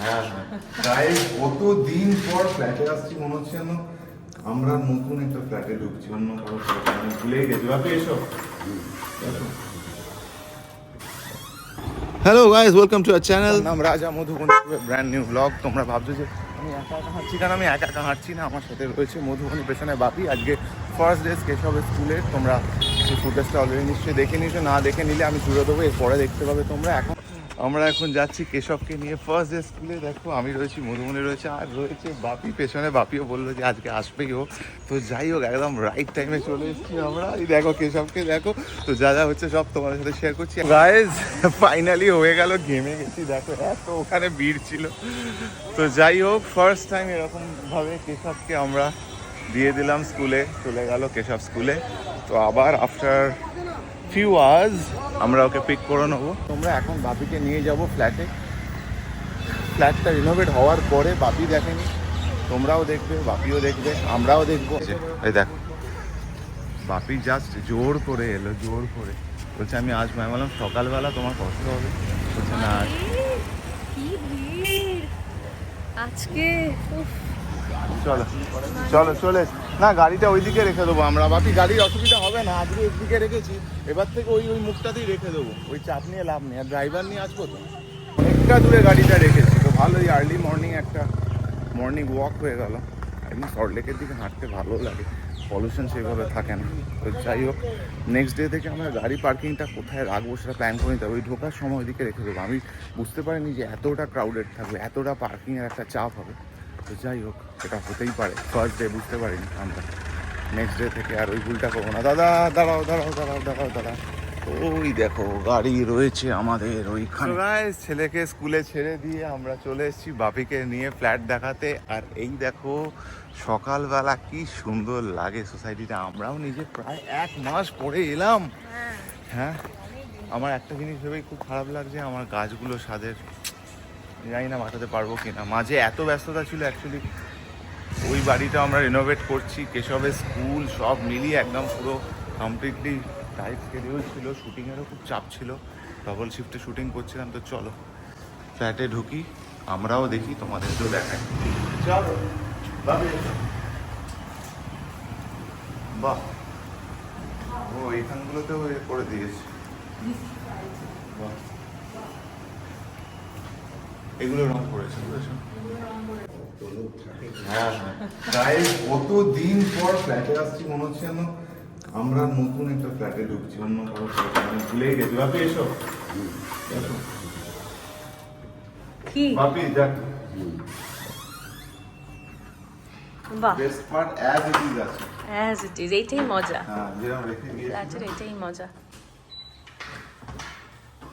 হ্যাঁ হ্যাঁ। প্রায় কত দিন পর ফ্ল্যাটে আসছি মনে হচ্ছে যেন আমরা নতুন একটা ফ্ল্যাটে ঢুকছি অন্য কারও ভুলেই গেছি। বাপি এসো। Hello guys welcome to our channel নাম Raja Madhuban brand new blog তোমরা ভাবছ যে আমি একা একা হাঁটছি? কারণ আমি একা একা হাঁটছি না আমার সাথে রয়েছে মধুবনী পেছনে বাপি। আজকে ফার্স্ট ডে কেশবের স্কুলে তোমরা সেই ফুটেজটা অলরেডি নিশ্চয়ই দেখে নিয়েছো। না দেখে নিলে আমি জুড়ে দেবো এরপরে দেখতে পাবে তোমরা। এখন আমরা এখন যাচ্ছি কেশবকে নিয়ে। ফার্স্ট ডে স্কুলে দেখো, আমি রয়েছি, মধুবনী রয়েছে, আর রয়েছে বাপি। পেছনে বাপিও বলল যে আজকে আসবেই ও। তো যাই হোক, একদম রাইট টাইমে চলে এসেছি আমরা। এই দেখো কেশবকে, দেখো। তো যা যা হচ্ছে সব তোমার সাথে শেয়ার করছি। গাইজ ফাইনালি হয়ে গেল গেমে গেছি। দেখো, এত ওখানে ভিড় ছিল। তো যাই হোক ফার্স্ট টাইম এরকমভাবে কেশবকে আমরা দিয়ে দিলাম স্কুলে চলে গেল কেশব স্কুলে তো আবার আফটার ফিউ আওয়ার্স আমরা ওকে পিক করে নেব। তোমরা এখন বাপিকে নিয়ে যাব ফ্ল্যাটে ফ্ল্যাটটা রিনোভেট হওয়ার পরে বাপি দেখেনি। তোমরাও দেখবে বাপিও দেখবে আমরাও দেখব। এই দেখো। বাপি জাস্ট জোর করে এলো জোর করে। বলছে আমি আসব আমি বললাম সকালবেলা তোমার কষ্ট হবে। বলছে না আজ আজকে চলো চলো চলে এসো। না, গাড়িটা ওইদিকে রেখে দেবো আমরা। বাকি গাড়ির অসুবিধা হবে না, আজকে একদিকে রেখেছি। এবার থেকে ওই ওই মুখটাতেই রেখে দেবো। ওই চাপ নিয়ে লাভ নেই। আর ড্রাইভার নিয়ে আসব তো? অনেকটা দূরে গাড়িটা রেখেছি। তো ভালোই আর্লি মর্নিং একটা মর্নিং ওয়াক হয়ে গেল। এমনি সল্টলেকের দিকে হাঁটতে ভালো লাগে। পলিউশন সেভাবে থাকে না। তো যাই হোক নেক্সট ডে থেকে আমরা গাড়ি পার্কিংটা কোথায় রাখব সেটা প্ল্যান করে নিতে হবে। ওই ঢোকার সময় ওইদিকে রেখে দেবো। আমি বুঝতে পারিনি যে এতটা ক্রাউডেড থাকবে, এতটা পার্কিংয়ের একটা চাপ হবে। তো যাই হোক সেটা হতেই পারে। ফার্স্ট ডে বুঝতে পারিনি আমরা। নেক্সট ডে থেকে আর ওই ভুলটা করব না। দাদা দাঁড়াও দাঁড়াও দাঁড়াও দাঁড়াও দাঁড়াও। ওই দেখো গাড়ি রয়েছে আমাদের ওইখানে। ছেলেকে স্কুলে ছেড়ে দিয়ে আমরা চলে এসেছি বাপিকে নিয়ে ফ্ল্যাট দেখাতে। আর এই দেখো সকালবেলা কি সুন্দর লাগে সোসাইটিটা। আমরাও নিজে প্রায় এক মাস পরে এলাম। হ্যাঁ। হ্যাঁ? আমার একটা জিনিস ভেবেই খুব খারাপ লাগছে আমার গাছগুলো স্বাদের জানি না বাঁচাতে পারব কিনা। মাঝে এত ব্যস্ততা ছিল অ্যাকচুয়ালি ওই বাড়িটা আমরা রিনোভেট করছি, কেশবের স্কুল সব মিলিয়ে একদম পুরো কমপ্লিটলি টাইট শিডিউল ছিল শুটিংয়েরও খুব চাপ ছিল। ডবল শিফটে শুটিং করছিলাম, তো চলো। ফ্ল্যাটে ঢুকি, আমরাও দেখি, তোমাদেরকেও দেখাই। চলো, বাহ। ও এইখানগুলোতেও এ করে দিয়েছে। বাহ। এগুলো রং করেছে বুঝেছ? হ্যাঁ প্রায় কত দিন পর ফ্ল্যাটে আসছি মনে হচ্ছে যেন আমরা নতুন একটা ফ্ল্যাটে ঢুকছি অন্য কারও ফ্ল্যাটে ভুলেই গেছি। বাপি এসো। Bapi best part as it is আছে। অ্যাজ ইট ইজ এইটাই মজা। হ্যাঁ যেরকম রেখে দিয়েছি ফ্ল্যাটের এটাই মজা।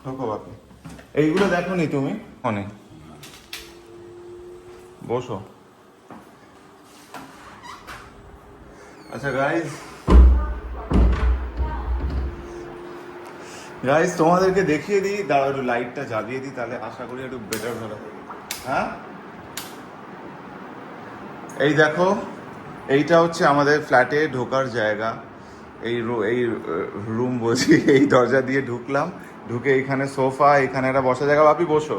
ঢোকো বাপি। এইগুলো দেখো নি তুমি? অনেক। বসো। আচ্ছা গাইজ গাইজ তোমাদেরকে দেখিয়ে দিই, দাঁড়াও, একটু লাইটটা জ্বালিয়ে দিই, তাহলে আশা করি একটু বেটার হবে। হ্যাঁ? এই দেখো, এইটা হচ্ছে আমাদের ফ্ল্যাটে ঢোকার জায়গা। এই এই রুম বলছি এই দরজা দিয়ে ঢুকলাম। ঢুকে এখানে সোফা এখানে একটা বসা জায়গা। বাপি, বসো।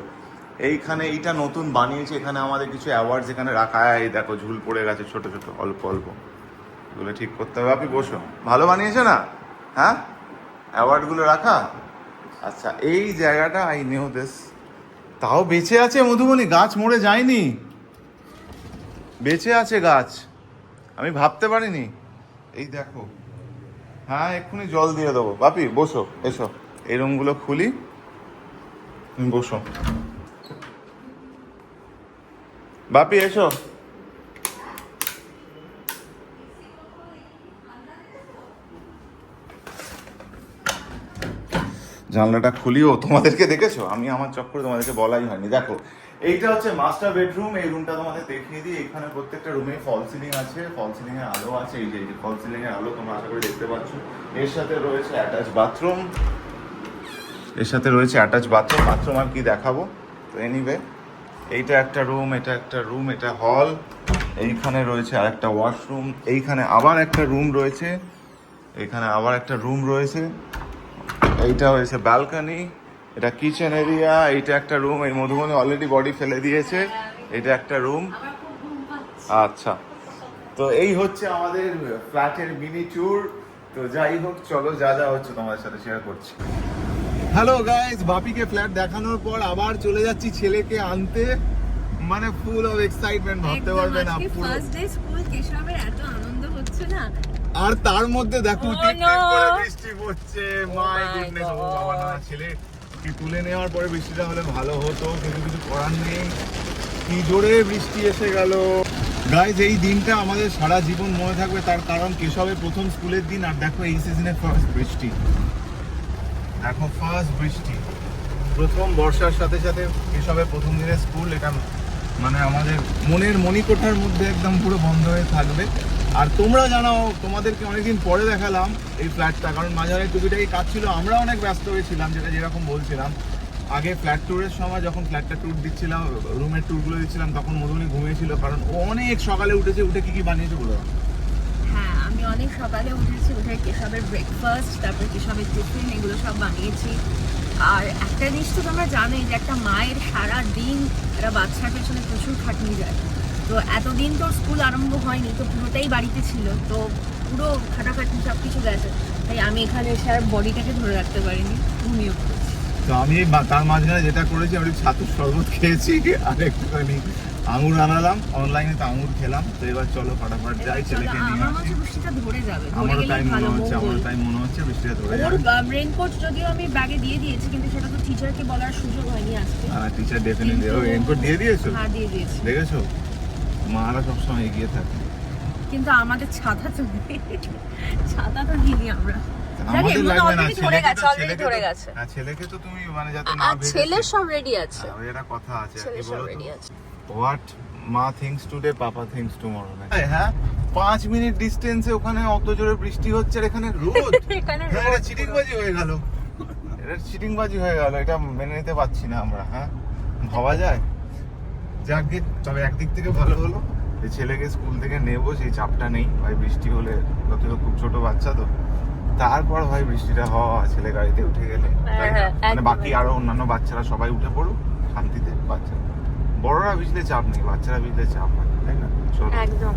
এইখানে এইটা নতুন বানিয়েছে, এখানে আমাদের কিছু অ্যাওয়ার্ডস এখানে রাখা, এই দেখো ঝুল পড়ে গেছে ছোট ছোট, অল্প অল্প। এগুলো ঠিক করতে হবে। আপনি বসো ভালো বানিয়েছো না? হ্যাঁ? অ্যাওয়ার্ডগুলো রাখা? আচ্ছা এই জায়গাটা আই নিউ দিস তাও বেঁচে আছে মধুবনী? গাছ মরে যায়নি। বেঁচে আছে গাছ। আমি ভাবতে পারিনি। এই দেখো। হ্যাঁ এক্ষুনি জল দিয়ে দেবো। বাপি, বসো, এসো। এই রুমগুলো খুলি। বসো। বাপি, এসো। জানলাটা খুলিও, তোমাদেরকে দেখেছ? আমি আমার চক্করে তোমাদেরকে বলাই হয়নি। দেখো, এইটা হচ্ছে মাস্টার বেডরুম এই রুমটা তোমাদের দেখিয়ে দিই। এখানে প্রত্যেকটা রুমে ফল সিলিং আছে ফল সিলিং এর আলো আছে। এই যে ফল সিলিং এর আলো তোমরা আশা করি দেখতে পাচ্ছ। এর সাথে রয়েছে অ্যাটাচ বাথরুম এর সাথে রয়েছে অ্যাটাচ বাথরুম বাথরুম আর কি দেখাবো। তো এনিওয়ে এইটা একটা রুম, এটা একটা রুম, এটা হল, এইখানে রয়েছে আর একটা ওয়াশরুম, এইখানে আবার একটা রুম রয়েছে এখানে আবার একটা রুম রয়েছে, এইটা হয়েছে ব্যালকনি, এটা কিচেন এরিয়া, এইটা একটা রুম, এই মধুবনে অলরেডি বডি ফেলে দিয়েছে, এটা একটা রুম আচ্ছা তো এই হচ্ছে আমাদের ফ্ল্যাটের মিনি ট্যুর তো যাই হোক, চলো যা যা হচ্ছে তোমাদের সাথে শেয়ার করছি। হ্যালো গাইস বাপিকে ফ্ল্যাট দেখানোর পর আবার চলে যাচ্ছি ছেলেকে আনতে। মানে ফুল অফ এক্সাইটমেন্ট ভাবতে পারবে না পুরো। ফার্স্ট ডে স্কুল কেশবের এত আনন্দ হচ্ছে না? আর তার মধ্যে দেখো Oh, no. করে বৃষ্টি পড়ছে। মাই my গুডনেস ও বাবা না ছেলে কি তুলে নেওয়ার পরে বৃষ্টিটা হলে ভালো হতো কিন্তু কিছু করার নেই। কি জোরে বৃষ্টি এসে গেল। গাইজ এই দিনটা আমাদের সারা জীবন মনে থাকবে তার কারণ কেশবের প্রথম স্কুলের দিন আর দেখো এই সিজনে ফার্স্ট বৃষ্টি। দেখো ফার্স্ট বৃষ্টি। প্রথম বর্ষার সাথে সাথে এসবে প্রথম দিনের স্কুল এটা মানে আমাদের মনের মণিকোঠার মধ্যে একদম পুরো বন্ধ হয়ে থাকবে। আর তোমরা জানাও, তোমাদেরকে অনেকদিন পরে দেখালাম এই ফ্ল্যাটটা কারণ মাঝারে টুকিটাকি কাজ ছিল, আমরা অনেক ব্যস্ত হয়েছিলাম, যেটা যেরকম বলছিলাম। আগে ফ্ল্যাট ট্যুরের সময় যখন ফ্ল্যাটটা ট্যুর দিচ্ছিলাম রুমের ট্যুরগুলো দিচ্ছিলাম, তখন মধুবনী ঘুমিয়েছিল, কারণ অনেক সকালে উঠেছে, উঠে কী কী বানিয়েছে বলো? আমি অনেক সকালে উঠেছি, উঠে কেশবের ব্রেকফাস্ট তারপর কেশবের টিফিন এগুলো সব বানিয়েছি। আর একটা জিনিস তো তোমরা জানোই যে একটা মায়ের সারা দিন একটা বাচ্চার পেছনে প্রচুর খাটনি যায় তো এতদিন তোর স্কুল আরম্ভ হয়নি, তো পুরোটাই বাড়িতে ছিল, তো পুরো খাটাখাটনি সব কিছু গেছে। তাই আমি এখানে এসে আর বডিটাকে ধরে রাখতে পারিনি ঘুমিয়ে পড়েছি। তো আমি তার মাঝখানে যেটা করেছি, আমি ছাতুর শরবত খেয়েছি, আর একটুখানি আঙুর আনালাম অনলাইনে তো আঙুর খেলাম তো এবার চলো ফটাফট যাই ছেলেকে নিয়ে। আসি ধরে যাবে আমারও তাই মনে হচ্ছে আমারও তাই মনে হচ্ছে বৃষ্টিটা ধরে যাবে। রেনকোট যদিও আমি ব্যাগে দিয়ে দিয়েছি কিন্তু সেটা তো টিচারকে বলার সুযোগ হয়নি আজকে। টিচার ডেফিনেটলি ও রেনকোট দিয়ে দিয়েছ? হ্যাঁ দিয়ে দিয়েছি। দেখেছ? মারা সবসময় এগিয়ে থাকে। কিন্তু আমাদের ছাতা তো ছাতা তো নিইনি আমরা। গেছে হ্যাঁ, মানে ছেলের সব রেডি আছে। হ্যাঁ, একটা কথা আছে ছেলের সব রেডি আছে। হোয়াট মা thinks today papa thinks tomorrow হ্যাঁ পাঁচ মিনিট ডিস্টেন্সে ওখানে অত জোরে বৃষ্টি হচ্ছে আর এখানে রোদ? হ্যাঁ এটা চিটিংবাজি হয়ে গেল। এটা চিটিংবাজি হয়ে গেল এটা মেনে নিতে পারছি না আমরা হ্যাঁ? ভাবা যায়? যাকে তবে একদিক থেকে ভালো হলো। যে ছেলেকে স্কুল থেকে নেব সেই চাপটা নেই। ভাই বৃষ্টি হলে যদিও খুব ছোট বাচ্চা তো। তারপর ভাই বৃষ্টিটা হওয়া ছেলে গাড়িতে উঠে গেলে। না? হ্যাঁ, মানে বাকি আরও অন্যান্য বাচ্চারা সবাই উঠে পড়ুক শান্তিতে বাচ্চা বড়রা ভিজলে চাপ নেই বাচ্চারা ভিজলে চাপ নেই তাই না? চলো। একদম।